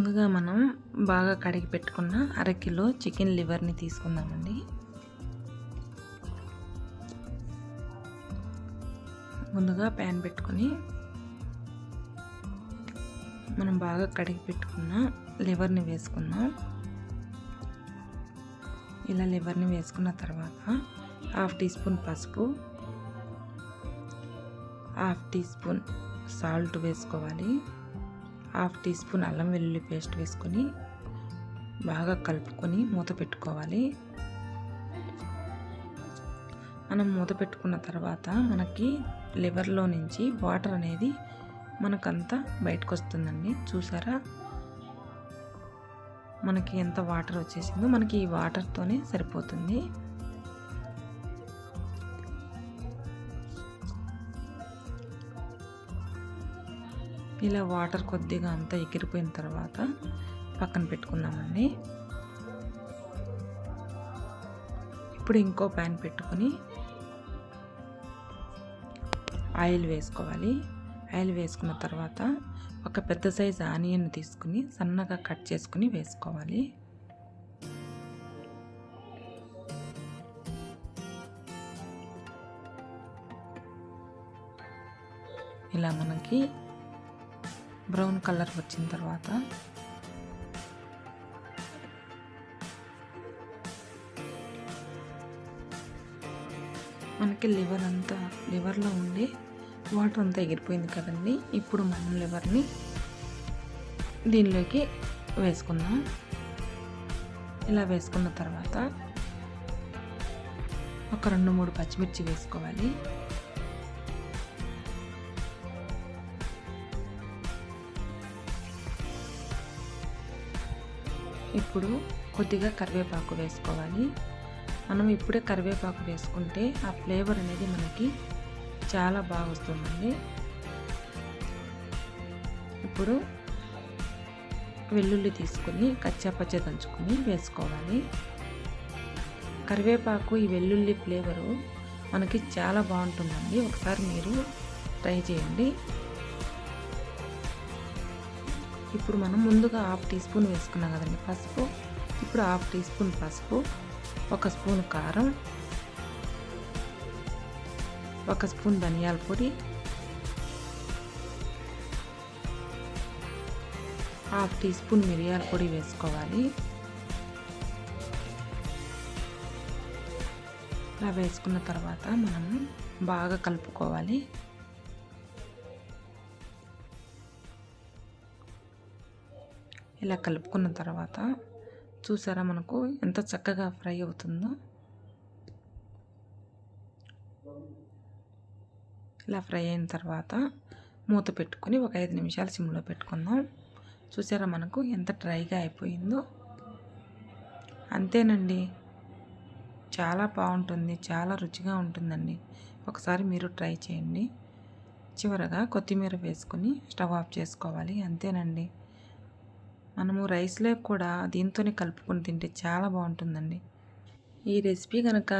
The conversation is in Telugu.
ముందుగా మనం బాగా కడిగి పెట్టుకున్న అరకిలో చికెన్ లివర్ని తీసుకుందామండి. ముందుగా ప్యాన్ పెట్టుకొని మనం బాగా కడిగి పెట్టుకున్న లివర్ని వేసుకుందాం. ఇలా లివర్ని వేసుకున్న తర్వాత హాఫ్ టీ స్పూన్ పసుపు హాఫ్ టీ స్పూన్ సాల్ట్ వేసుకోవాలి. హాఫ్ టీ స్పూన్ అల్లం వెల్లుల్లి పేస్ట్ వేసుకొని బాగా కలుపుకొని మూత పెట్టుకోవాలి. మనం మూత పెట్టుకున్న తర్వాత మనకి లివర్లో నుంచి వాటర్ అనేది మనకంతా బయటకు వస్తుందండి చూసారా? మనకి ఎంత వాటర్ వచ్చేసిందో మనకి ఈ వాటర్తోనే సరిపోతుంది. ఇలా వాటర్ కొద్దిగా అంతా ఎగిరిపోయిన తర్వాత పక్కన పెట్టుకుందామండి. ఇప్పుడు ఇంకో ప్యాన్ పెట్టుకొని ఆయిల్ వేసుకోవాలి. ఆయిల్ వేసుకున్న తర్వాత ఒక పెద్ద సైజు ఆనియన్ తీసుకుని సన్నగా కట్ చేసుకుని వేసుకోవాలి. ఇలా మనకి బ్రౌన్ కలర్ వచ్చిన తర్వాత మనకి లివర్ అంతా లివర్లో ఉండే వాటర్ అంతా ఎగిరిపోయింది కదండి. ఇప్పుడు మనం లివర్ని దీనిలోకి వేసుకుందాం. ఇలా వేసుకున్న తర్వాత ఒక రెండు మూడు పచ్చిమిర్చి వేసుకోవాలి. ఇప్పుడు కొద్దిగా కరివేపాకు వేసుకోవాలి. మనం ఇప్పుడే కరివేపాకు వేసుకుంటే ఆ ఫ్లేవర్ అనేది మనకి చాలా బాగా వస్తుందండి. ఇప్పుడు వెల్లుల్లి తీసుకుని కచ్చాపచ్చ దంచుకొని వేసుకోవాలి. కరివేపాకు ఈ వెల్లుల్లి ఫ్లేవరు మనకి చాలా బాగుంటుందండి. ఒకసారి మీరు ట్రై చేయండి. ఇప్పుడు మనం ముందుగా హాఫ్ టీ స్పూన్ వేసుకున్నాం కదండి పసుపు. ఇప్పుడు హాఫ్ టీ స్పూన్ పసుపు ఒక స్పూన్ కారం ఒక స్పూన్ ధనియాల పొడి హాఫ్ టీ స్పూన్ మిరియాల పొడి వేసుకోవాలి. ఇలా వేసుకున్న తర్వాత మనం బాగా కలుపుకోవాలి. ఇలా కలుపుకున్న తర్వాత చూసారా మనకు ఎంత చక్కగా ఫ్రై అవుతుందో? ఇలా ఫ్రై అయిన తర్వాత మూత పెట్టుకొని ఒక ఐదు నిమిషాలు సిమ్లో పెట్టుకుందాం. చూసారా మనకు ఎంత డ్రైగా అయిపోయిందో? అంతేనండి. చాలా బాగుంటుంది చాలా రుచిగా ఉంటుందండి. ఒకసారి మీరు ట్రై చేయండి. చివరగా కొత్తిమీర వేసుకొని స్టవ్ ఆఫ్ చేసుకోవాలి. అంతేనండి. మనము రైస్లో కూడా దీంతోనే కలుపుకొని తింటే చాలా బాగుంటుందండి. ఈ రెసిపీ కనుక